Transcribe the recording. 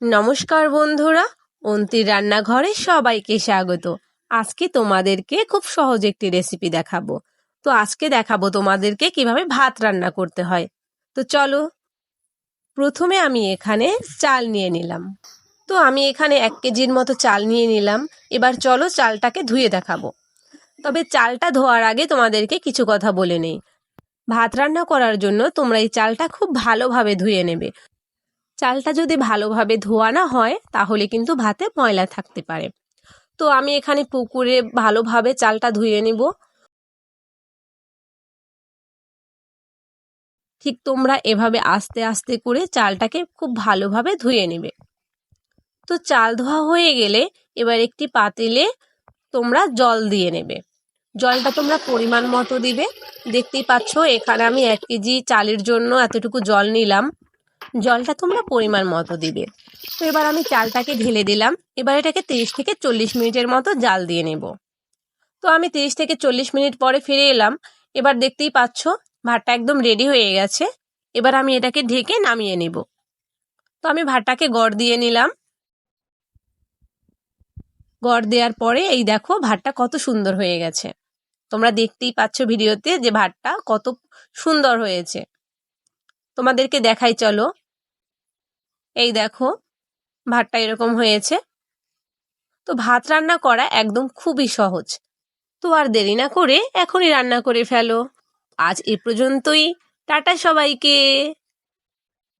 নমস্কার বন্ধুরা, অন্তির রান্নাঘরে সবাইকে স্বাগত। আজকে তোমাদেরকে খুব সহজ একটি রেসিপি দেখাবো। তো আজকে দেখাবো তোমাদেরকে কীভাবে ভাত রান্না করতে হয়। তো চলো, প্রথমে আমি এখানে চাল নিয়ে নিলাম। তো আমি এখানে এক কেজির মতো চাল নিয়ে নিলাম। এবার চলো চালটাকে ধুয়ে দেখাবো। তবে চালটা ধোয়ার আগে তোমাদেরকে কিছু কথা বলে নেই। ভাত রান্না করার জন্য তোমরা এই চালটা খুব ভালোভাবে ধুয়ে নেবে। চালটা যদি ভালোভাবে ধোয়া না হয়, তাহলে কিন্তু ভাতে ময়লা থাকতে পারে। তো আমি এখানে পুকুরে ভালোভাবে চালটা ধুয়ে নিব। ঠিক তোমরা এভাবে আস্তে আস্তে করে চালটাকে খুব ভালোভাবে ধুয়ে নেবে। তো চাল ধোয়া হয়ে গেলে এবার একটি পাতিলে তোমরা জল দিয়ে নেবে। জলটা তোমরা পরিমাণ মতো দিবে। দেখতেই পাচ্ছ, এখানে আমি এক কেজি চালের জন্য এতটুকু জল নিলাম। জলটা তোমরা পরিমাণ মতো দিবে। তো এবার আমি চালটাকে ঢেলে দিলাম। এবার এটাকে তিরিশ থেকে চল্লিশ মিনিটের মতো জাল দিয়ে নেব। তো আমি তিরিশ থেকে চল্লিশ মিনিট পরে ফিরে এলাম। এবার দেখতেই পাচ্ছ, ভাতটা একদম রেডি হয়ে গেছে। এবার আমি এটাকে ঢেকে নামিয়ে নেব। তো আমি ভাতটাকে গড় দিয়ে নিলাম। গড় দেওয়ার পরে এই দেখো, ভাতটা কত সুন্দর হয়ে গেছে। তোমরা দেখতেই পাচ্ছ ভিডিওতে যে ভাতটা কত সুন্দর হয়েছে। তোমাদেরকে দেখাই, চলো। এই দেখো, ভাতটা এরকম হয়েছে। তো ভাত রান্না করা একদম খুবই সহজ। তো আর দেরি না করে এখনই রান্না করে ফেলো। আজ এ পর্যন্তই। টাটা সবাইকে।